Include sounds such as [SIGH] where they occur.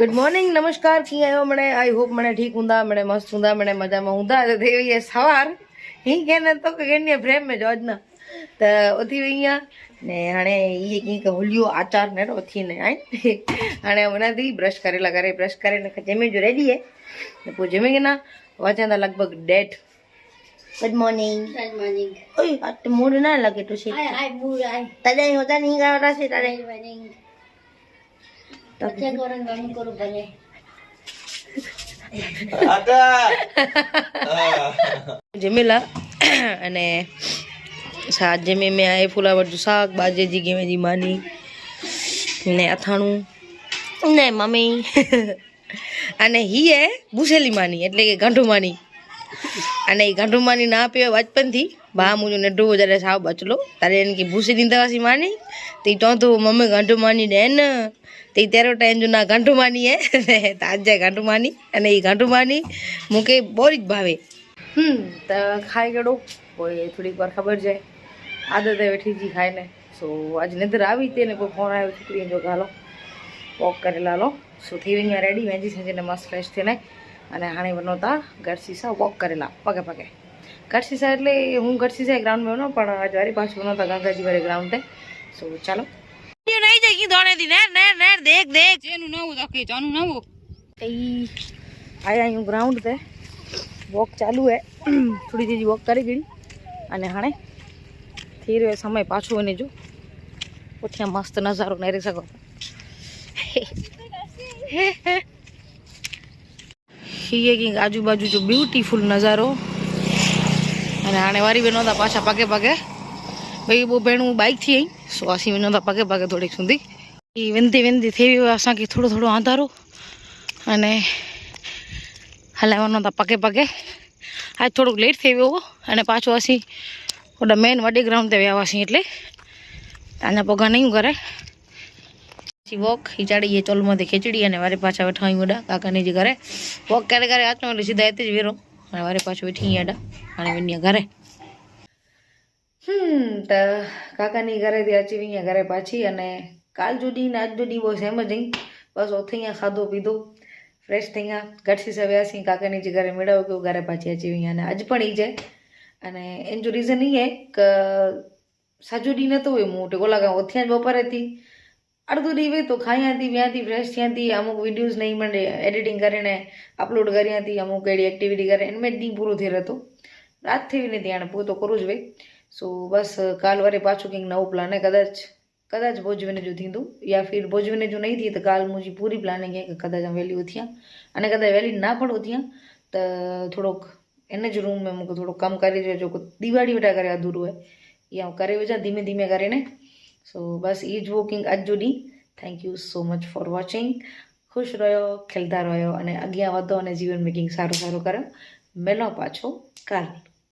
Good morning નમસ્કાર. કી આવ્યો મને આઈ હોપ મને ઠીક ઊંધા મને મસ્ત ઊંધા મને મજામાં ઊંધા. દેવીએ સવાર. હી કેને તો કેની ફ્રેમ મેં જોજ ના તો ઓથી અહીંયા. ને હાણે એ કંઈક હોલ્યો આચાર ને ઓથીને આઈ. હાણે હમણાંથી બ્રશ કરેલા કરે બ્રશ કરીને જમી જો રેડી હે. ને પો જમી ગયા વાંચ્યા લગભગ date good morning good morning ઓય આ તો મૂડ ના લાગે તો છે આય આય મૂડ આય. તડે હોતા નહીં ગાવરા છે તડે morning Baca orang bangun korbannya. Ada. જમેલા અને શાક જમે મેં આ ફુલાવરનું શાક બાજેજી ગેમેજી માની ને અથાણું ને મમ્મી અને હી એ ભૂસેલી માની એટલે કે ગાંઠું માની અને એ ગંઢુમાની માની ના પીવે બચપનથી બા મુજો નઢું જ્યારે સાવ બચલો તારે એને કે ભૂસી દવાસી માની. તે ચોથું મમ્મી ગંઢુમાની માની ડે ને. તે તેરો ટાઈમ જો ના ગંઢુમાની માની હે. [LAUGHS] તાજા ગાંઠું માની અને એ ગંઢુમાની માની મૂકે બોરી જ ભાવે. હમ, તો ખાઈ ગયો. કોઈ થોડીક વાર ખબર જાય આદત વેઠી જી ખાઈને સો આજ નિંદર આવી તેને કોઈ ફોન આવ્યો છોકરીએ જો ગાલો વોક કરેલા લો. સો થઈ અહીંયા રેડી વેજી સાંજે મસ્ત ફ્રેશ થઈને અને હાણે બનાવતા ગરસીસા વોક કરેલા પગે પગે. ગરસીસા એટલે હું ગરસીસા ગ્રાઉન્ડ में ન પણ આજ વારી પાછું બનાવતા ગંગાજી વારે ગ્રાઉન્ડ તે સો ચાલો. નહીં જાય કી દોડે દી નેર નેર નેર દેખ દેખ. nawu tak ke janu nawu. ઈ આયા અહીં ગ્રાઉન્ડ તે. વોક ચાલુ હે. થોડી દેરી વોક કરી ગઈ. અને હાણે થઈ રહ્યો સમય પાછો એને જો. પછી મસ્ત નજારો નેરી શકો [LAUGHS] હીએ કંઈક આજુબાજુ જો બ્યુટીફુલ નજારો. અને આને વારી બેનો હતા પાછા પાકે પાકે ભાઈ બહુ ભેણું બાઇકથી આવી સો આસી બેનો હતા પાકે પાકે થોડીક સુધી. એ વેંદી વેંદી થઈ અસાંકી થોડો થોડો આંધારો. અને હલાવવાનો હતા પાકે પાકે આજ થોડુંક લેટ થઈ ગયો અને પાછો અસી ઓડા મેન વડી ગ્રાઉન્ડ તે આવ્યા છીએ એટલે. આના પગા નહીં કરે. વોક હિચાડીએ, ચોલમાંથી ખીચડી અને વારે પાછા બેઠા વડા કાકાની જે ઘરે વોક ક્યારે કરે આચો એટલે સીધા એતે જ વેરો. અને વારે પાછું બેઠી અહીંયા અને વિન્યા ઘરે. હમ, તો કાકાની ઘરેથી આચી અહીંયા ઘરે પાછી અને કાલ જુદી ને આજ જુદી બહુ સેમ જ નહીં બસ ઓથી અહીંયા ખાધો પીધું. ફ્રેશ થઈ ગયા. ગઢસી સવ્યાસી કાકાની જે ઘરે મેળવ્યો કે ઘરે પાછી આચી અહીંયા. અને આજ પણ એ છે. અને એનું રીઝન એ કે સાજુ ડી નતો હોય મોટે. ટેકોલા ગાં ઓથિયા જ બપોરેથી અડધું ડી વે તો ખાઈ હતી વ્યાંથી ફ્રેશ થયા હતી અમુક વિડીયોઝ નહીં મળે એડિટિંગ કરીને અપલોડ કરી હતી અમુક એડી એક્ટિવિટી કરે. એને મેં દી પૂરું થઈ રહેતું રાત થઈ નથી આણે પૂરું તો કરું જ ભાઈ. સો બસ, કાલ વારે પાછું કંઈક નવું પ્લાન કદાચ કદાચ ભોજવીને જો થયું યા ફિર ભોજવીને જો નહીં થઈ તો કાલ મુજી પૂરી પ્લાનિંગ કે કદાચ વહેલી ઉથ્યા અને કદાચ વહેલી ના પણ ઉથ્યા તો થોડોક એને જ રૂમ में મૂકું થોડુંક કામ કરી જો દિવાળી વટા કરે અધૂરું હોય યા કરે વિચાર ધીમે ધીમે કરીને સો બસ એ વોકિંગ આજ જુદી thank you so much for watching ખુશ રહ્યો, ખેલતા રહ્યો અને અગિયાર વધો અને જીવન મેકિંગ સારું સારું કર્યો મેલો પાછો કાલ.